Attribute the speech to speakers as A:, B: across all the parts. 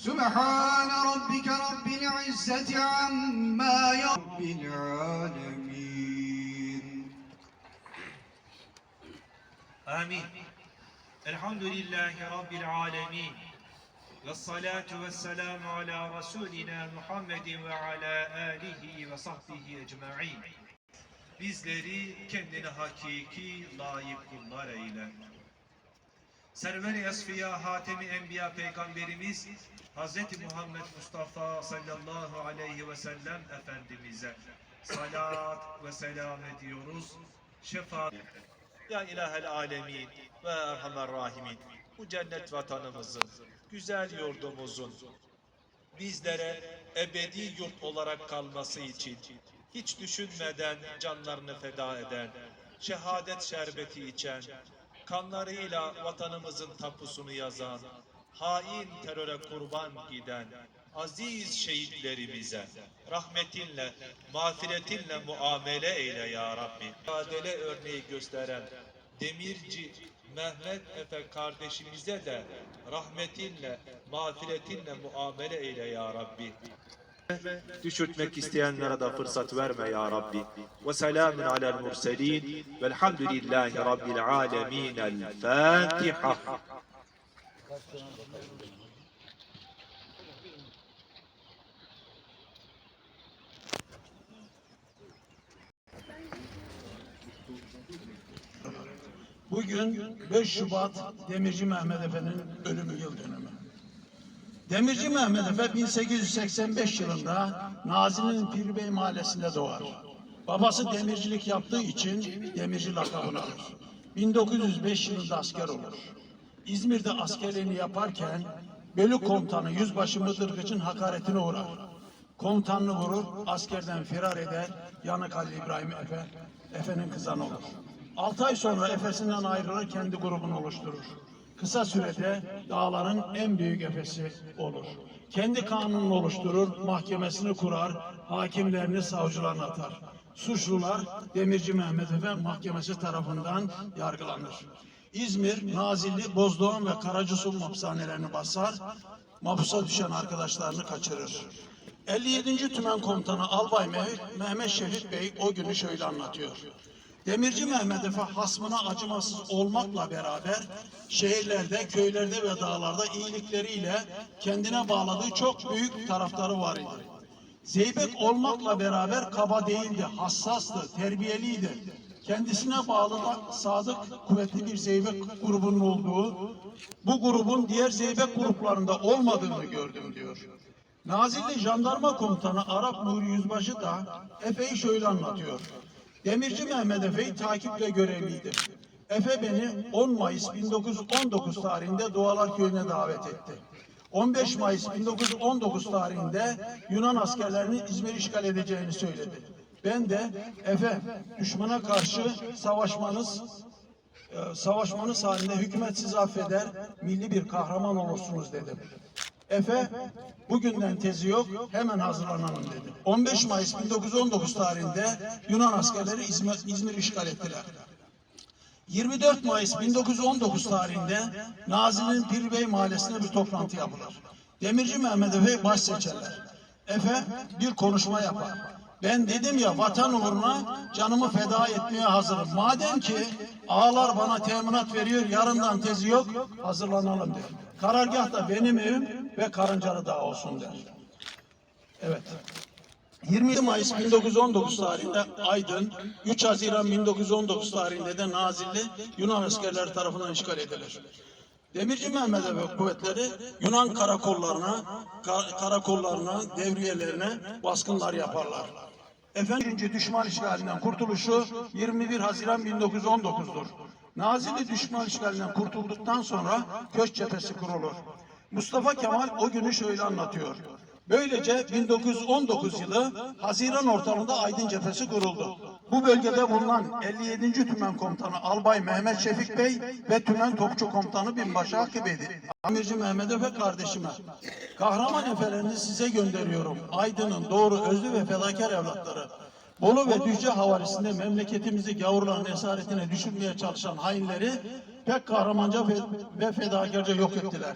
A: سبحان ربك رب العزة عما رب العالمين
B: آمين الحمد لله رب العالمين والصلاة والسلام على رسولنا Muhammed ve ala alihi ve sahbihi ecma'in. Bizleri kendine hakiki layık kullar eyle. Server-i Esfiya Hatemi Enbiya Peygamberimiz Hz. Muhammed Mustafa sallallahu aleyhi ve sellem Efendimiz'e salat ve selam ediyoruz. Şefaat ya ilahel alemin ve erhamer rahimin bu cennet vatanımızın, güzel yurdumuzun bizlere ebedi yurt olarak kalması için hiç düşünmeden canlarını feda eden, şehadet şerbeti içen, kanlarıyla vatanımızın tapusunu yazan, hain teröre kurban giden, aziz şehitlerimize rahmetinle, mağfiretinle muamele eyle ya Rabbi. Adele örneği gösteren Demirci Mehmet Efe kardeşimize de rahmetinle, mağfiretinle muamele eyle ya Rabbi. Düşürtmek isteyenlere de fırsat verme ya Rabbi. Ve selamun alel murselin velhamdülillahi rabbil alemin. El Fatiha.
C: Bugün 5 Şubat Demirci Mehmet Efe'nin ölümü yıl dönümü. Demirci Mehmet Efe 1885 yılında Nazilli'nin Pirbey mahallesinde doğar. Babası demircilik yaptığı için demirci lakabını alır. 1905 yılında asker olur. İzmir'de askerliğini yaparken bölük komutanı Yüzbaşı Mıdırgıç'ın hakaretine uğrar. Komutanını vurur, askerden firar eder, yanık Ali İbrahim Efe, Efe'nin kızanı olur. 6 ay sonra Efes'inden ayrılır, kendi grubunu oluşturur. Kısa sürede dağların en büyük Efes'i olur. Kendi kanununu oluşturur, mahkemesini kurar, hakimlerini savcılarına atar. Suçlular Demirci Mehmet Efe mahkemesi tarafından yargılanır. İzmir, Nazilli, Bozdoğan ve Karacasu hapishanelerini basar, mahpusa düşen arkadaşlarını kaçırır. 57. Tümen Komutanı Albay Meh- Mehmet Şefik Bey o günü şöyle anlatıyor. Demirci Mehmet Efe hasmına acımasız olmakla beraber şehirlerde, köylerde ve dağlarda iyilikleriyle kendine bağladığı çok büyük taraftarı var idi. Zeybek olmakla beraber kaba değildi, hassastı, terbiyeliydi. Kendisine bağlı da sadık, kuvvetli bir zeybek grubunun olduğu, bu grubun diğer zeybek gruplarında olmadığını gördüm diyor. Nazilli Jandarma Komutanı Arap Nuri Yüzbaşı da Efe'yi şöyle anlatıyor. Demirci Mehmet Efe'yi takiple görevliydi. Efe beni 10 Mayıs 1919 tarihinde Doğalar Köyü'ne davet etti. 15 Mayıs 1919 tarihinde Yunan askerlerinin İzmir'i işgal edeceğini söyledi. Ben de Efe düşmana karşı savaşmanız e, savaşmanız halinde hükümet sizi affeder, milli bir kahraman olursunuz dedim. Efe, bugünden tezi yok, hemen hazırlanalım dedi. 15 Mayıs 1919 tarihinde Yunan askerleri İzmir, İzmir işgal ettiler. 24 Mayıs 1919 tarihinde Nazilli'nin Pirbey Mahallesi'nde bir toplantı yapılır. Demirci Mehmet Efe'yi baş seçerler. Efe bir konuşma yapar. Ben dedim ya vatan uğruna canımı feda etmeye hazırım. Madem ki ağalar bana teminat veriyor, yarından tezi yok, hazırlanalım der. Karargah da benim evim ve Karıncalı Dağı olsun der. Evet. 27 Mayıs 1919 tarihinde Aydın, 3 Haziran 1919 tarihinde de Nazilli Yunan askerleri tarafından işgal edilir. Demirci Mehmet Efe kuvvetleri Yunan karakollarına, ka- karakollarına, devriyelerine baskınlar yaparlar. Efendim birinci düşman işgalinden kurtuluşu 21 Haziran 1919'dur. Nazilli düşman işgalinden kurtulduktan sonra Köş cephesi kurulur. Mustafa Kemal o günü şöyle anlatıyor. Böylece 1919 yılı Haziran ortamında Aydın Cephesi kuruldu. Bu bölgede bulunan 57. Tümen Komutanı Albay Mehmet Şefik Bey ve Tümen Topçu Komutanı Binbaşı Hakkı Bey'di. Amirci Mehmet Efe kardeşime, kahraman efelerini size gönderiyorum. Aydın'ın doğru, özlü ve fedakar evlatları. Bolu ve Düzce havarisinde memleketimizi gavurların esaretine düşürmeye çalışan hainleri pek kahramanca ve fedakarca yok ettiler.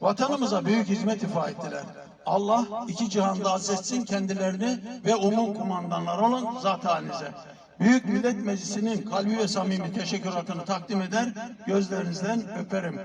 C: Vatanımıza büyük hizmet ifa ettiler. Allah iki cihanda azzetsin kendilerini ve umum kumandanları olan zat halinize. Büyük Millet Meclisi'nin kalbi ve samimi teşekküratını takdim eder, gözlerinizden öperim.